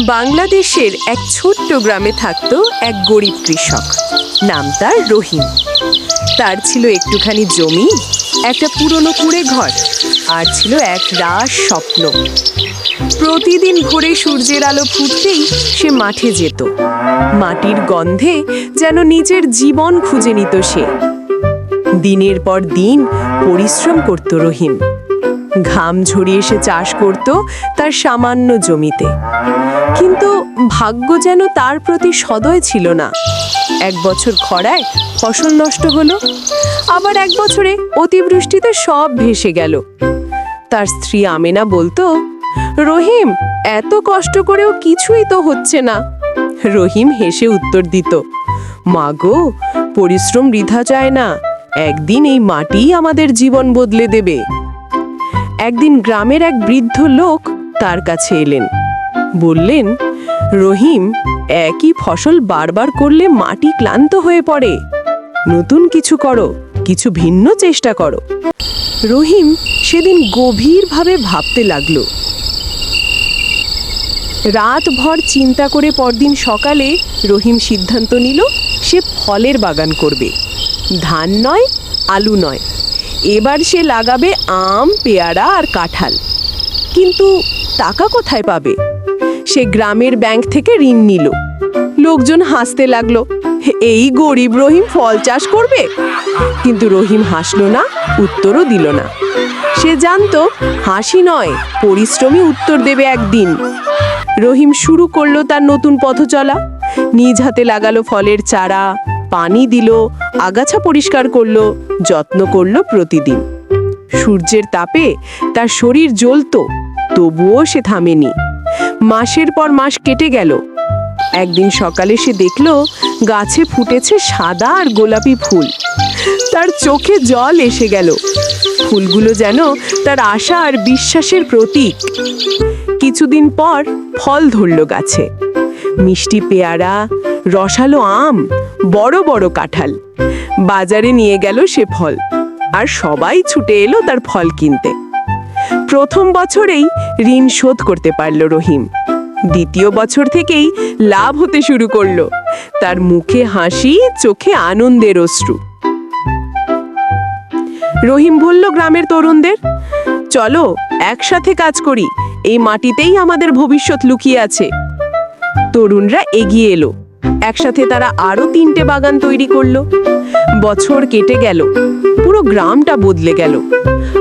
বাংলাদেশের এক ছোট্ট গ্রামে থাকতো এক গরিব কৃষক। নাম তার রহিম। তার ছিল একটুখানি জমি, একটা পুরনো কুড়ে ঘর, আর ছিল এক রাস স্বপ্ন। প্রতিদিন ভোরে সূর্যের আলো ফুটতেই সে মাঠে যেত। মাটির গন্ধে যেন নিজের জীবন খুঁজে নিত সে। দিনের পর দিন পরিশ্রম করত রহিম। ঘাম ঝরিয়ে সে চাষ করত তার সামান্য জমিতে। কিন্তু ভাগ্য যেন তার প্রতি সদয় ছিল না। এক বছর খরায় ফসল নষ্ট হলো, আবার এক বছরে অতিবৃষ্টিতে সব ভেসে গেল। তার স্ত্রী আমেনা বলতো, রহিম, এত কষ্ট করেও কিছুই তো হচ্ছে না। রহিম হেসে উত্তর দিত মাগো পরিশ্রম বৃথা যায় না। একদিন এই মাটিই আমাদের জীবন বদলে দেবে। একদিন গ্রামের এক বৃদ্ধ লোক তার কাছে এলেন। বললেন, রহিম, একই ফসল বারবার করলে মাটি ক্লান্ত হয়ে পড়ে। নতুন কিছু করো, কিছু ভিন্ন চেষ্টা করো। রহিম সেদিন গভীরভাবে ভাবতে লাগল। রাতভর চিন্তা করে পরদিন সকালে রহিম সিদ্ধান্ত নিল, সে ফলের বাগান করবে। ধান নয়, আলু নয়। এবার সে লাগাবে আম, পেয়ারা আর কাঁঠাল। কিন্তু টাকা কোথায় পাবে? সে গ্রামের ব্যাংক থেকে ঋণ নিল। লোকজন হাসতে লাগল, এই গরিব রহিম ফল চাষ করবে? কিন্তু রহিম হাসলো না, উত্তরও দিল না। সে জানতো, হাসি নয় পরিশ্রমী উত্তর দেবে একদিন। রহিম শুরু করল তার নতুন পথ চলা নিজ হাতে লাগালো ফলের চারা পানি দিল, আগাছা পরিষ্কার করল, যত্ন করল প্রতিদিন। সূর্যের তাপে তার শরীর জ্বলতো, তবুও সে থামেনি। মাসের পর মাস কেটে গেল। একদিন সকালে সে দেখল, গাছে ফুটেছে সাদা আর গোলাপি ফুল। তার চোখে জল এসে গেল। ফুলগুলো যেন তার আশা আর বিশ্বাসের প্রতীক। কিছুদিন পর ফল ধরল গাছে। মিষ্টি পেয়ারা, রসালো আম, বড় বড় কাঁঠাল। বাজারে নিয়ে গেল সে ফল, আর সবাই ছুটে এলো তার ফল কিনতে। প্রথম বছরেই ঋণ শোধ করতে পারল রহিম। দ্বিতীয় বছর থেকেই লাভ হতে শুরু করল, তার মুখে হাসি, চোখে আনন্দের অশ্রু। রহিম বলল, গ্রামের তরুণদের, চলো একসাথে কাজ করি, এই মাটিতেই আমাদের ভবিষ্যৎ লুকিয়ে আছে। তরুণরা এগিয়ে এলো। একসাথে তারা আরও তিনটে বাগান তৈরি করল। বছর কেটে গেল, পুরো গ্রামটা বদলে গেল।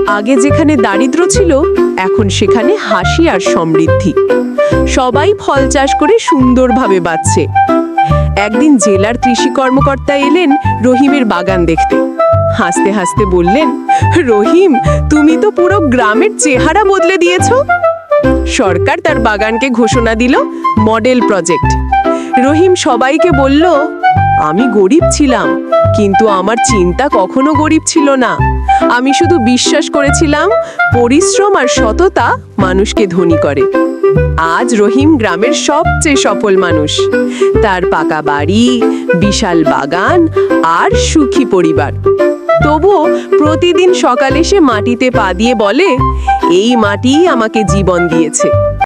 আগে যেখানে দারিদ্র ছিল, এখন সেখানে হাসি আর সমৃদ্ধি। সবাই ফল চাষ করে সুন্দরভাবে বাঁচছে। একদিন জেলার কৃষি কর্মকর্তা এলেন রহিমের বাগান দেখতে। হাসতে হাসতে বললেন, রহিম, তুমি তো পুরো গ্রামের চেহারা বদলে দিয়েছ? সরকার তার বাগানকে ঘোষণা দিল মডেল প্রজেক্ট। রহিম সবাইকে বলল, আমি গরিব ছিলাম, কিন্তু আমার চিন্তা কখনো গরিব ছিল না। আমি শুধু বিশ্বাস করেছিলাম পরিশ্রম আর সততা মানুষকে ধনী করে। আজ রহিম গ্রামের সবচেয়ে সফল মানুষ। তার পাকা বাড়ি, বিশাল বাগান আর সুখী পরিবার। তবুও প্রতিদিন সকালে সে মাটিতে পা দিয়ে বলে এই মাটি আমাকে জীবন দিয়েছে।